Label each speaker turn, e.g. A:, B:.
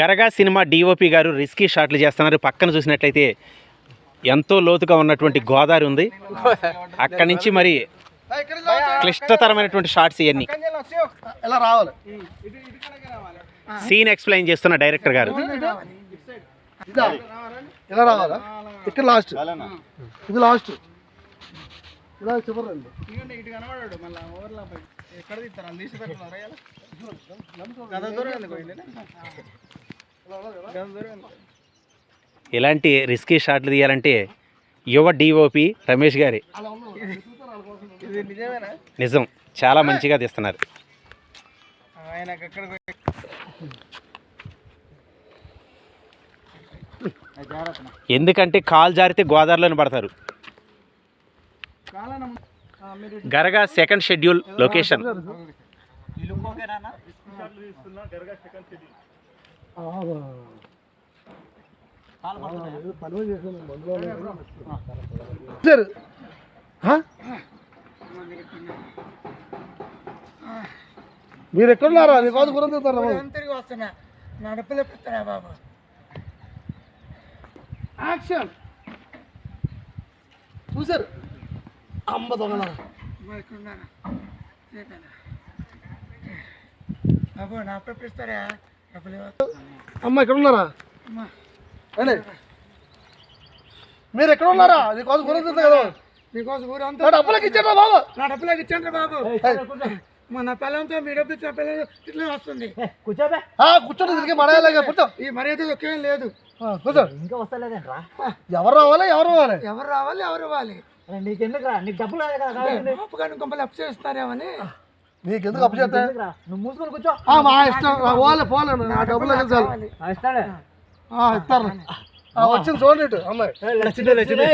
A: Garaga cinema DOP గారు risky షాట్లు చేస్తున్నారు. పక్కన చూసినట్లయితే ఎంతో లోతుగా ఉన్నటువంటి గోదావరి ఉంది. అక్కడి నుంచి మరి క్లిష్టతరమైనటువంటి షాట్స్ ఇవన్నీ.
B: ఎలా రావాలి.
A: సీన్ ఎక్స్ప్లెయిన్ చేస్తున్న డైరెక్టర్ గారు.
B: ఇదా ఎలా రావాలా? ఇక్కడ లాస్ట్ ఇది లాస్ట్ ఇలా
C: ఇటు కనబడాడు మళ్ళీ ఓవర్లాప్ అయ్యి. ఎక్కడ తీస్తారు? అని తీసి?
A: ఇలాంటి రిస్కీ షాట్లు తీయాలంటే యువ డిఓపి రమేష్ గారి.
C: ఇది నిజమేనా?
A: నిజం. చాలా మంచిగా తీస్తున్నారు. ఎందుకంటే కాల్ జారితే గోదావరిలోనే పడతారు. గరగా సెకండ్ షెడ్యూల్ లొకేషన్
B: సరే హా? మీరు ఎక్కడున్నారా? నీ కాదు గురం తిరుగుతారా?
C: తిరిగి వస్తున్నా. నడుపులు పెత్తనా బాబు.
B: యాక్షన్ చూసారు అమ్మ దొంగల
C: నా
B: అమ్మ ఎక్కడ ఉన్నారా మీరు ఎక్కడ ఉన్నారా నీ కాదు. గురం కదా
C: మీకోసం ఊరంతా
B: నా డబ్బులకి ఇచ్చారా బాబు.
C: నా డబ్బులకు ఇచ్చండి బాబు. మన పిల్లలతో మీ డబ్బు ఇచ్చిన పిల్లలు ఇట్లా వస్తుంది.
B: ఆ, కూర్చోండి తిరిగి మడయాలేగా కూర్చో.
C: ఈ మర్యాద ఒకేం లేదు.
D: ఇంకా వస్తలేదేంట్రా?
B: ఎవరు రావాలి ఎవరు రావాలి?
C: ఎవరు రావాలి ఎవరు ఇవ్వాలి
D: నీకెందుకురా? నీకు డబ్బులు కాదు కదా కావాల్సింది.
C: బాబు గారిని కొంపలు అప్ చేస్తారేమని
B: నీకు ఎందుకు అప్పు చేస్తా?
D: నువ్వు మూసుకొని కూర్చో.
B: ఆ, మా ఇష్టం. రా, పోలే పోలే నా డబ్బులు
D: ఆ, ఇస్తాడే.
B: ఆ, ఇస్తారు వచ్చింది చూడండి ఇటు అమ్మాయి.
D: లచ్చిందే లచ్చిందే